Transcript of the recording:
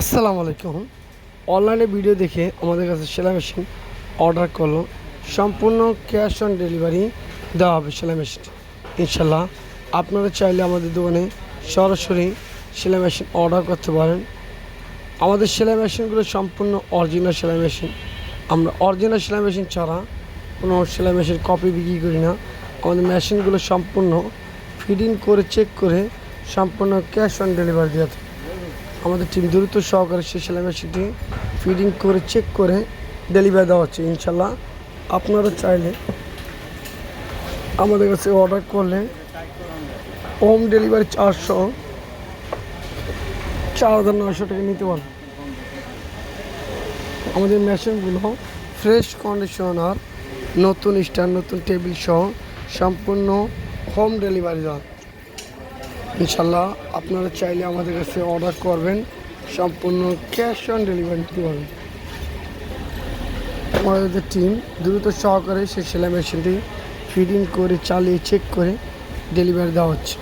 আসসালামু আলাইকুম। অনলাইনে ভিডিও দেখে আমাদের কাছে সেলাই মেশিন অর্ডার করল। সম্পূর্ণ ক্যাশ অন ডেলিভারি দেওয়া হবে সেলাই মেশিন ইনশাল্লাহ আপনারা চাইলে আমাদের দোকানে সরাসরি সেলাই মেশিন অর্ডার করতে পারেন। আমাদের সেলাই মেশিনগুলো সম্পূর্ণ অরিজিনাল সেলাই মেশিন। আমরা অরিজিনাল সেলাই মেশিন ছাড়া কোনো সেলাই মেশিন কপি বিক্রি করি না। আমাদের মেশিনগুলো সম্পূর্ণ ফিডিং করে, চেক করে সম্পূর্ণ ক্যাশ অন ডেলিভারি দেওয়া থাকে। আমাদের টিম দ্রুত সহকারে সেই সেলাই মেশিনটি ফিডিং করে চেক করে ডেলিভারি দেওয়া হচ্ছে ইনশাল্লাহ আপনারা চাইলে আমাদের কাছে অর্ডার করলে হোম ডেলিভারি চারশো চার হাজার নয়শো টাকা নিতে পারবেন। আমাদের মেশিনগুলো ফ্রেশ কন্ডিশনার নতুন স্ট্যান্ড নতুন টেবিল সহ সম্পূর্ণ হোম ডেলিভারি দেওয়া। ইনশাল্লাহ আপনারা চাইলে আমাদের কাছে অর্ডার করবেন, সম্পূর্ণ ক্যাশ অন ডেলিভারি দিতে পারবেন। আমাদের টিম দ্রুত সহকারে সেই সেলাই মেশিনটি ফিডিং করে, চালিয়ে চেক করে ডেলিভারি দেওয়া হচ্ছে।